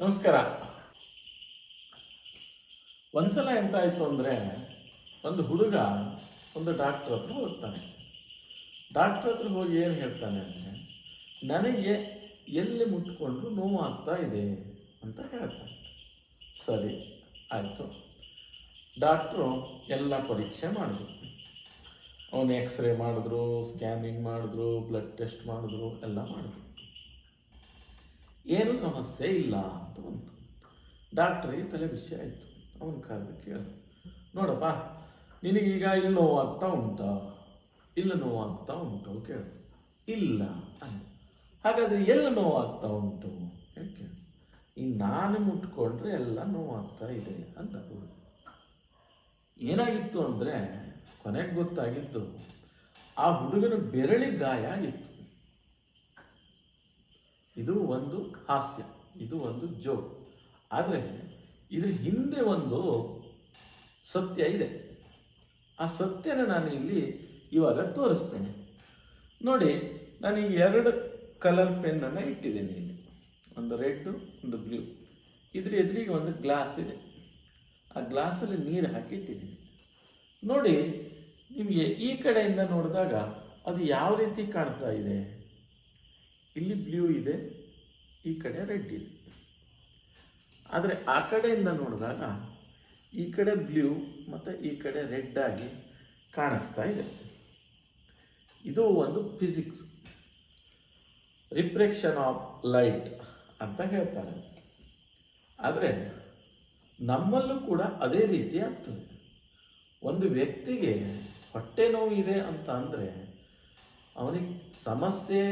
ನಮಸ್ಕಾರ. ಒಂದ್ಸಲ ಎಂತ ಆಯ್ತು ಅಂದ್ರೆ ಒಂದು ಹುಡುಗ ಒಂದು ಡಾಕ್ಟರ್ ಹತ್ರ ಹೋಗ್ತಾನೆ. ಡಾಕ್ಟರ್ ಹತ್ರ ಹೋಗಿ ಏನು ಹೇಳ್ತಾನೆ ಅಂದರೆ, ನನಗೆ ಎಲ್ಲಿ ಮುಟ್ಕೊಂಡ್ರು ನೋವು ಆಗ್ತಾ ಇದೆ ಅಂತ ಹೇಳ್ತಾನೆ. ಸರಿ, ಆಯಿತು. ಡಾಕ್ಟ್ರು ಎಲ್ಲ ಪರೀಕ್ಷೆ ಮಾಡಿದ್ರು. ಅವನು ಎಕ್ಸ್ರೇ ಮಾಡಿದ್ರು ಸ್ಕ್ಯಾನಿಂಗ್ ಮಾಡಿದ್ರು ಬ್ಲಡ್ ಟೆಸ್ಟ್ ಮಾಡಿದ್ರು, ಎಲ್ಲ ಮಾಡಿದ್ರು. ಏನು ಸಮಸ್ಯೆ ಇಲ್ಲ ಅಂತ ಬಂತು. ಡಾಕ್ಟ್ರಿಗೆ ತಲೆ ವಿಷಯ ಆಯಿತು. ಅವನ ಕಾರ್ಯ ಕೇಳಿದ ನೋಡಪ್ಪ ನಿನಗೀಗ ಇಲ್ಲಿ ನೋವಾಗ್ತಾ ಉಂಟಾ? ಇಲ್ಲ ನೋವಾಗ್ತಾ ಉಂಟು ಕೇಳು. ಇಲ್ಲ ಹಾಗಾದರೆ ಎಲ್ಲ ನೋವಾಗ್ತಾ ಉಂಟು ಕೇಳು. ಈಗ ನಾನು ಮುಟ್ಕೊಂಡ್ರೆ ಎಲ್ಲ ನೋವಾಗ್ತಾ ಇದೆ ಅಂತ. ಏನಾಗಿತ್ತು ಅಂದರೆ ಕೊನೆಗೆ ಗೊತ್ತಾಗಿದ್ದು, ಆ ಹುಡುಗನ ಬೆರಳಿ ಗಾಯ ಆಗಿತ್ತು ಇದು ಒಂದು ಹಾಸ್ಯ, ಇದು ಒಂದು ಜೋಕ್. ಆದರೆ ಇದ್ರ ಹಿಂದೆ ಒಂದು ಸತ್ಯ ಇದೆ. ಆ ಸತ್ಯನ ನಾನು ಇಲ್ಲಿ ಇವಾಗ ತೋರಿಸ್ತೇನೆ. ನೋಡಿ, ನಾನು ಈ ಎರಡು ಕಲರ್ ಪೆನ್ನನ್ನು ಇಟ್ಟಿದ್ದೇನೆ ಇಲ್ಲಿ. ಒಂದು ರೆಡ್ ಒಂದು ಬ್ಲೂ ಇದ್ರ ಎದುರಿಗೆ ಒಂದು ಗ್ಲಾಸ್ ಇದೆ. ಆ ಗ್ಲಾಸಲ್ಲಿ ನೀರು ಹಾಕಿ ಇಟ್ಟಿದ್ದೀನಿ. ನೋಡಿ, ನಿಮಗೆ ಈ ಕಡೆಯಿಂದ ನೋಡಿದಾಗ ಅದು ಯಾವ ರೀತಿ ಕಾಣ್ತಾ ಇದೆ? ಇಲ್ಲಿ ಬ್ಲೂ ಇದೆ, ಈ ಕಡೆ ರೆಡ್ ಇದೆ. ಆದರೆ ಆ ಕಡೆಯಿಂದ ನೋಡಿದಾಗ ಈ ಕಡೆ ಬ್ಲೂ ಮತ್ತು ಈ ಕಡೆ ರೆಡ್ ಆಗಿ ಕಾಣಿಸ್ತಾ ಇದೆ. ಇದು ಒಂದು ಫಿಸಿಕ್ಸ್ ರಿಫ್ರೆಕ್ಷನ್ ಆಫ್ ಲೈಟ್ ಅಂತ ಹೇಳ್ತಾರೆ. ಆದರೆ ನಮ್ಮಲ್ಲೂ ಕೂಡ ಅದೇ ರೀತಿ ಆಗ್ತದೆ. ಒಂದು ವ್ಯಕ್ತಿಗೆ ಹೊಟ್ಟೆ ನೋವು ಇದೆ ಅಂತ ಅಂದರೆ ಅವನಿಗೆ ಸಮಸ್ಯೆ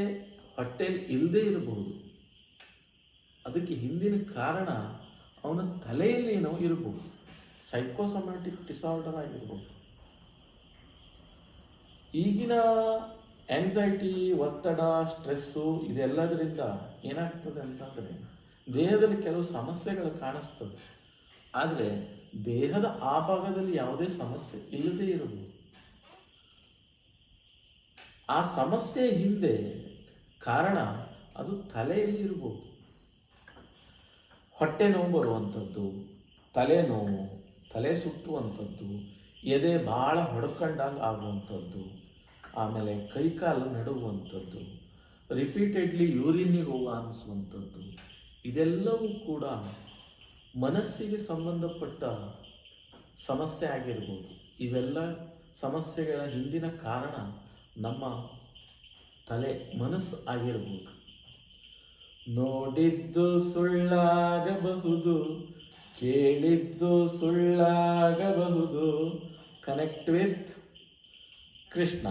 ಹೊಟ್ಟೆಲಿ ಇಲ್ಲದೆ ಇರಬಹುದು. ಅದಕ್ಕೆ ಹಿಂದಿನ ಕಾರಣ ಅವನ ತಲೆಯಲ್ಲಿ ಏನೋ ಇರಬಹುದು. ಸೈಕೋಸೊಮ್ಯಾಟಿಕ್ ಡಿಸಾರ್ಡರ್ ಆಗಿರ್ಬೋದು ಈಗಿನ ಆಂಗ್ಸೈಟಿ ಒತ್ತಡ ಸ್ಟ್ರೆಸ್ಸು ಇದೆಲ್ಲದರಿಂದ ಏನಾಗ್ತದೆ ಅಂತಂದರೆ ದೇಹದಲ್ಲಿ ಕೆಲವು ಸಮಸ್ಯೆಗಳು ಕಾಣಿಸ್ತದೆ. ಆದರೆ ದೇಹದ ಆ ಭಾಗದಲ್ಲಿ ಯಾವುದೇ ಸಮಸ್ಯೆ ಇಲ್ಲದೇ ಇರಬಹುದು. ಆ ಸಮಸ್ಯೆ ಹಿಂದೆ ಕಾರಣ ಅದು ತಲೆಯಲ್ಲಿ ಇರಬಹುದು ಹೊಟ್ಟೆ ನೋವು ಬರುವಂಥದ್ದು ತಲೆನೋವು ತಲೆ ಸುತ್ತುವಂಥದ್ದು, ಎದೆ ಭಾಳ ಹೊಡ್ಕೊಂಡಾಗ ಆಗುವಂಥದ್ದು, ಆಮೇಲೆ ಕೈಕಾಲು ನಡುವಂಥದ್ದು ರಿಪೀಟೆಡ್ಲಿ ಯೂರಿನಿಗೆ ಹೋಗ ಅನಿಸುವಂಥದ್ದು, ಇದೆಲ್ಲವೂ ಕೂಡ ಮನಸ್ಸಿಗೆ ಸಂಬಂಧಪಟ್ಟ ಸಮಸ್ಯೆ ಆಗಿರ್ಬೋದು. ಇವೆಲ್ಲ ಸಮಸ್ಯೆಗಳ ಹಿಂದಿನ ಕಾರಣ ನಮ್ಮ ತಲೆ ಮನಸ್ಸು ಆಗಿರಬಹುದು. ನೋಡಿದ್ದು ಸುಳ್ಳಾಗಬಹುದು ಕೇಳಿದ್ದು ಸುಳ್ಳಾಗಬಹುದು. Connect with Krishna